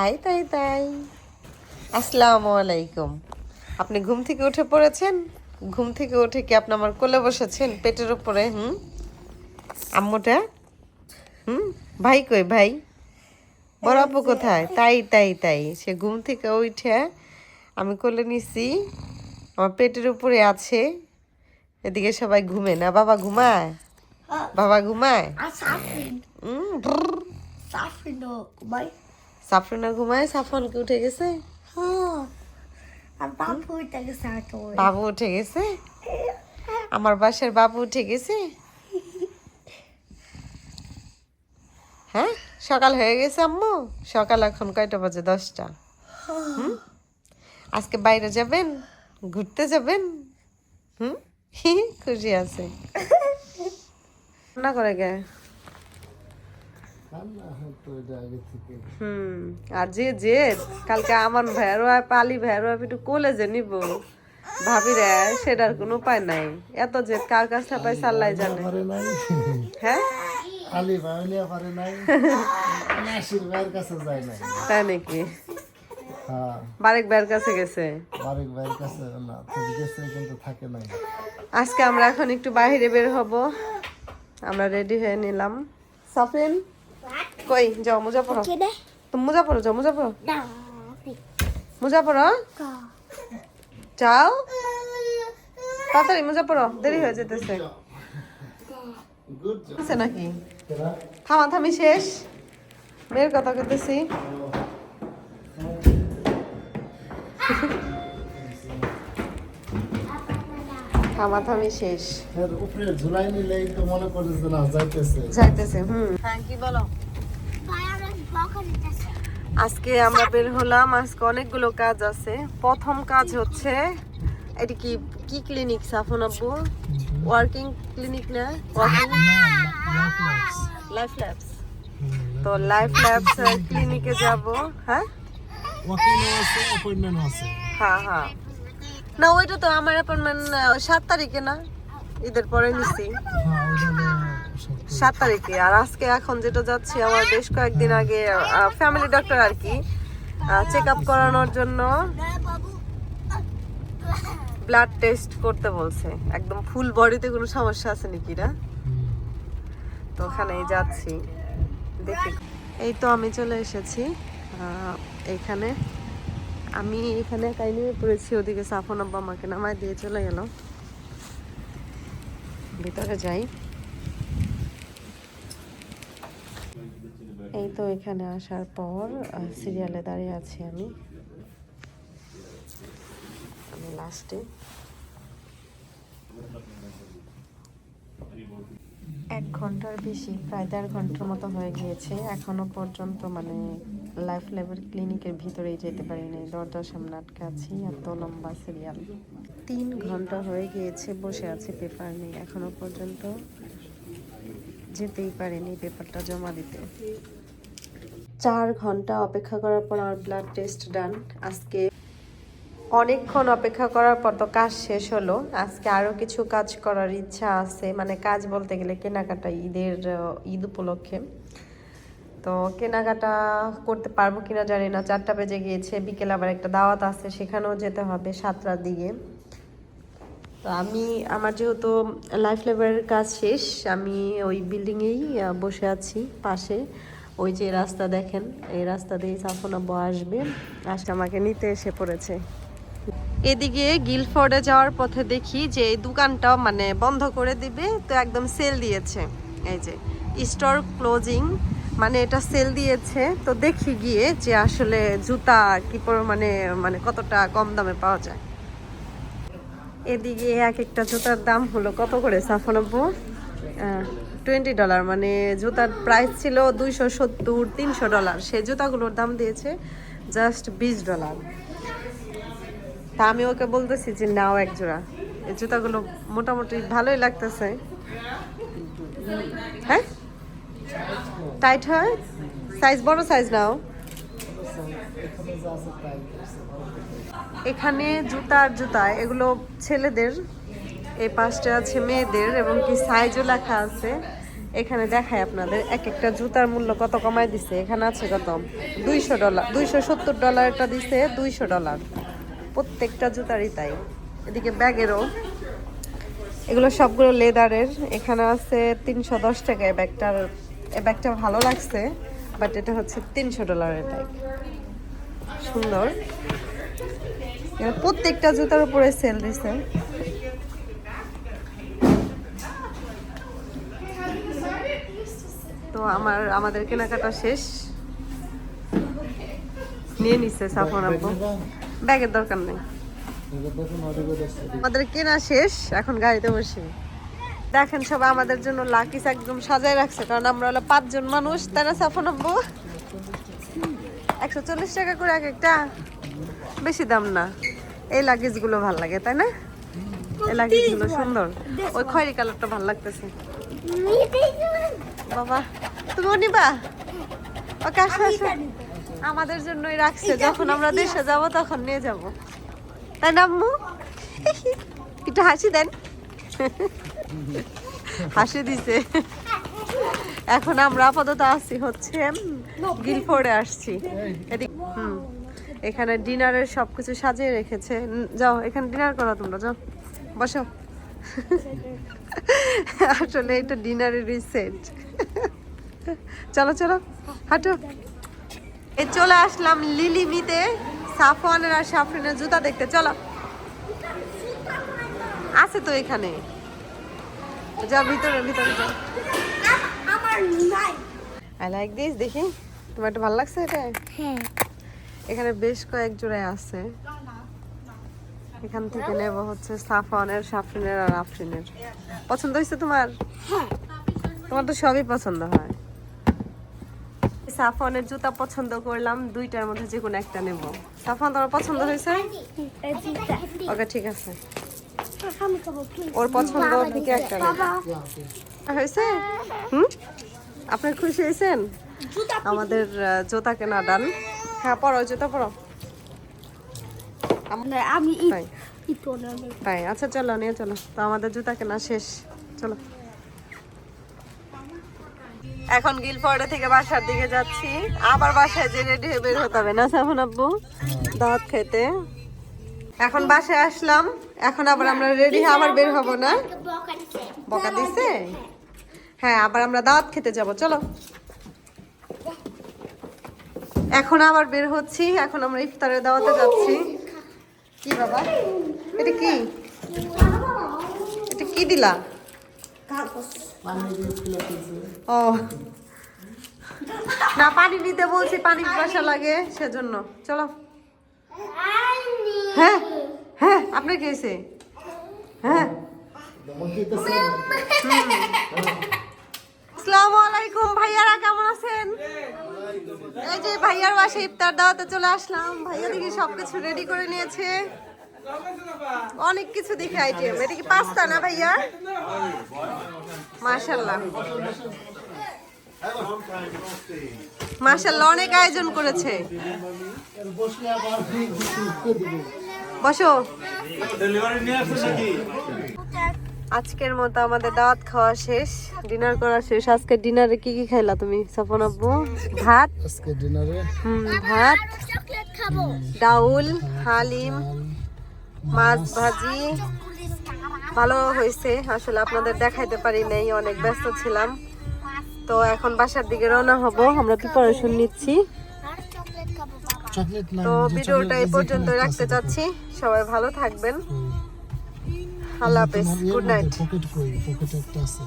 তাই তাই তাই। আসসালামু আলাইকুম। আপনি ঘুম থেকে উঠে পড়েছেন? ঘুম থেকে উঠে কি আপনি আমার কোলে বসেছেন? পেটের উপরে হুম? আম্মুটা? হুম? ভাই কই ভাই? বড় আপু কোথায়? তাই তাই তাই। সে ঘুম থেকে উঠে আমি কোলে নিছি আমার পেটের উপরে আছে। এদিকে সবাই ঘুমে না? বাবা ঘুমায়? বাবা ঘুমায়? আর সাফরিন সাফরিনা ঘুমায় সাফনকে উঠে গেছে? হ্যাঁ। বাবু উঠে গেছে আমার বাসার বাবু উঠে গেছে? হ্যাঁ? সকাল হয়ে গেছে আম্মু? সকাল এখন কয়টা বাজে? দশটা। হুম? আজকে বাইরে যাবেন? ঘুরতে যাবেন? হুম? খুশি আছে। না করে গে? হুম আর যে যে কালকে আমার পালি একটু কলেজে নিব ভাবি রে সেটার কোনো উপায় নাই। এত যে কার কাছ থেকে পাই সাল্লাই জানে। হ্যাঁ? আলি ভাইলিয়া পারে নাই। নাসির ভাইয়ের কাছে যায় নাই। তাই নাকি? হ্যাঁ। বারেক ভাইয়ের কাছে গেছে? বারেক ভাইয়ের কাছে না থেকে গেছে কিন্তু থাকে নাই। আজকে আমরা এখন একটু বাইরে বের হব। আমরা রেডি হয়ে নিলাম। সাফরিন কই যাও মোজা পড়ো তুমি মোজা পড়ো যাও মোজা পড়ো মোজা পড়ো যাও। তাড়াতাড়ি মোজা পড়ো দেরি হয়ে যেতেছে। নাকি? থামা থামি শেষ। মেয়ের কথা করতেছি থামাথামি শেষ। এর উপরে ঝুলাই নিলেই তো মনে করে যে না যাইতেছে। যাইতেছে হুম। হ্যাঁ কি বলো? আজকে আমরা বের হলাম আজকে অনেকগুলো কাজ আছে। প্রথম কাজ হচ্ছে এটি কি কি ক্লিনিক সাফন আব্বু? ওয়ার্কিং ক্লিনিক না? ওয়ার্কিং লাইফ ল্যাবস তো লাইফ ল্যাবস ক্লিনিকে যাব হ্যাঁ? হ্যাঁ হ্যাঁ। না ওইটা তো আমার অ্যাপয়েন্টমেন্ট সাত তারিখে না? ঈদের পরে নিছি। হ্যাঁ সত্য। সাত তারিখে আর আজকে এখন যেটা যাচ্ছি আমার বেশ কয়েকদিন আগে ফ্যামিলি ডক্টর আর কি চেক আপ করানোর জন্য ব্লাড টেস্ট করতে বলছে। একদম ফুল বডিতে কোনো সমস্যা আছে নাকি না। তো ওখানেই যাচ্ছি। দেখি। এই তো আমি চলে এসেছি আহ, এইখানে আমি এখানে একাই নেমে পড়েছি, ওদিকে সাফন আব্বা আমাকে নামায় দিয়ে চলে গেল। ভিতরে যাই। এই তো এখানে আসার পর সিরিয়ালে দাঁড়িয়ে আছি আমি। আমি লাস্টে এক ঘণ্টার বেশি, প্রায় দেড় ঘণ্টার মতো হয়ে গিয়েছে, এখনও পর্যন্ত মানে লাইফ লেভেল ক্লিনিকের ভিতরেই যেতে পারি পারিনি। দরজার সামনে আটকে আছি, এত লম্বা সিরিয়াল তিন ঘণ্টা হয়ে গিয়েছে, বসে আছে পেপার নিয়ে। এখনও পর্যন্ত যেতেই পারিনি পেপারটা জমা দিতে। চার ঘণ্টা অপেক্ষা করার পর আমার ব্লাড টেস্ট ডান আজকে অনেকক্ষণ অপেক্ষা করার পর তো কাজ শেষ হলো। আজকে আরও কিছু কাজ করার ইচ্ছা আছে। মানে কাজ বলতে গেলে কেনাকাটা, ঈদের ঈদ উপলক্ষে। তো কেনাকাটা করতে পারব কিনা জানি না। চারটা বেজে গিয়েছে, বিকেলে আবার একটা দাওয়াত আছে, সেখানেও যেতে হবে সাতটার দিকে। তো আমি, আমার যেহেতু লাইফ লেবারের কাজ শেষ, আমি ওই বিল্ডিংয়েই বসে আছি পাশে। ওই যে রাস্তা দেখেন, এই রাস্তা দিয়ে সাফন আব্বু আসবে। আজকে আমাকে নিতে এসে পড়েছে। এদিকে গিলফোর্ডে যাওয়ার পথে দেখি যে এই দোকানটাও মানে বন্ধ করে দিবে, তো একদম সেল দিয়েছে। এই যে স্টোর ক্লোজিং মানে এটা সেল দিয়েছে। তো দেখি গিয়ে যে আসলে জুতা কি পরিমাণে মানে কতটা কম দামে পাওয়া যায়। এদিকে এক একটা জুতার দাম হলো কত করে সাফানব্বু টোয়েন্টি ডলার মানে জুতার প্রাইস ছিল দুইশো সত্তর, তিনশো ডলার সেই জুতাগুলোর দাম দিয়েছে জাস্ট বিশ ডলার তা আমি ওকে বলতেছি যে, নাও এক জোড়া। এই জুতাগুলো মোটামুটি ভালোই লাগতেছে। হ্যাঁ? টাইট হয় সাইজ বড় সাইজ নাও। এখানে এখানে জুতার জুতা, এগুলো ছেলেদের। এই পাশটা আছে মেয়েদের এবং কি সাইজও লেখা আছে। এখানে দেখায় আপনাদের এক একটা জুতার মূল্য কত কমাই দিছে? এখানে আছে কত? দুইশো ডলার দুইশো সত্তর ডলারটা দিছে দুইশো ডলার। প্রত্যেকটা জুতারই তাই। এদিকে ব্যাগেরও। এগুলো সবগুলো লেদারের এখানে আছে তিনশো দশ টাকা এই ব্যাগটার এই ব্যাগটা ভালো লাগছে বাট এটা হচ্ছে তিনশো ডলারের ব্যাগ সুন্দর। প্রত্যেকটা জুতার উপরে সেল দিছে। তো আমার আমাদের কেনাকাটা শেষ। নিয়ে নিচ্ছে সাফন আব্বু ব্যাগের দরকার নেই। আমাদের কেনা শেষ এখন গাড়িতে বসে। দেখেন সবাই আমাদের জন্য লাকিস একদম সাজায় রাখছে, কারণ আমরা হলো পাঁচজন মানুষ, তারা সাফন আব্বু একশো চল্লিশ টাকা করে এক একটা। বেশি দাম না। এই লাগেজগুলো ভালো লাগে, তাই না? এই লাগেজগুলো সুন্দর। ওই খয়েরি কালারটা ভালো লাগতেছে। বাবা, তুমিও নিবা? ওকে আসো। আমাদের জন্যই রাখছে। যখন আমরা দেশে যাব, তখন নিয়ে যাব। তাই না, আম্মু? একটু হাসি দেন। হাসি দিছে। এখন আমরা আপাতত আসছি হচ্ছে গিলফোর্ডে আসছি। হুম। এখানে ডিনারের সবকিছু সাজিয়ে রেখেছে। যাও, এখানে ডিনার করো তোমরা, যাও। বসো। আসলে এটা ডিনারের রিসেট চলো চলো, হাঁটো। এই চলে আসলাম লিলিমিতে সাফওয়ানের আর সাফরিনের জুতা দেখতে। চলো। আছে তো এখানে। যাও ভিতরে ভিতরে আমার নাই। আই লাইক দিস দেখি। তোমার ভালো লাগছে এটা? হ্যাঁ। এখানে বেশ কয়েক জোড়ায় আছে। এখান থেকে নেব হচ্ছে সাফরিনের আর আফরিনের। পছন্দ হয়েছে তোমার? তোমার তো সবই পছন্দ হয়। সাফওয়ানের জুতা পছন্দ করলাম দুইটার মধ্যে যে কোনো একটা নেব। সাফওয়ান তোমার পছন্দ হয়েছে? ওকে ঠিক আছে। ওর পছন্দ থেকে একটা হয়েছে হুম? আপনার খুশি হয়েছেন? আমাদের জুতা কেনা ডান। হ্যাঁ পড়ো জুতা পড়ো আমি তাই। আচ্ছা চলো নিয়ে চলো। তো আমাদের জুতা কেনা শেষ। চলো। এখন গিলফোর্ডে থেকে বাসার দিকে যাচ্ছি। আবার বাসায় যে রেডি হয়ে বের হতে হবে। না সাফন আব্বু? দাওয়াত খেতে। এখন বাসায় আসলাম। এখন আবার আমরা রেডি আবার বের হব না। বকা দিছে। হ্যাঁ আবার আমরা দাওয়াত খেতে যাব চলো। এখন আবার বের হচ্ছি এখন আমরা ইফতারের দাওয়াতে যাচ্ছি। কি বাবা? এটা কি? এটা কি দিলা? ও। না পানি নিতে বলছি পানি পিপাসা লাগে সেজন্য। চলো। হ্যাঁ? হ্যাঁ? আপনার কি হ্যাঁ? আসসালামু আলাইকুম, ভাইয়ারা কেমন আছেন? এই যে ভাইয়ার বাসায় ইফতার দাওয়াতে চলে আসলাম। ভাইয়া দেখি সবকিছু রেডি করে নিয়েছে। অনেক কিছু দেখে আইটেম। এটা কি পাস্তা না ভাইয়া? মাশাল্লাহ মাশাল্লাহ অনেক আয়োজন করেছে। বসো। আজকের মতো আমাদের দাওয়াত খাওয়া শেষ ডিনার করা শেষ। আজকে ডিনারে কি কি খাইলা তুমি সফন আব্বু? ভাত? আজকে ডিনারে হুম ভাত। ডাউল হালিম মাছ ভাজি। ভালো হয়েছে আসলে আপনাদের দেখাইতে পারি নাই অনেক ব্যস্ত ছিলাম। তো এখন বাসার দিকে রওনা হব আমরা প্রিপারেশন নিচ্ছি আর চকলেট খাব বাবা চকলেট না তো ভিডিওটা এই পর্যন্ত রাখতে চাচ্ছি। সবাই ভালো থাকবেন। আল্লাহ হাফেজ। Good night. পকেট কই? পকেট একটা আছে।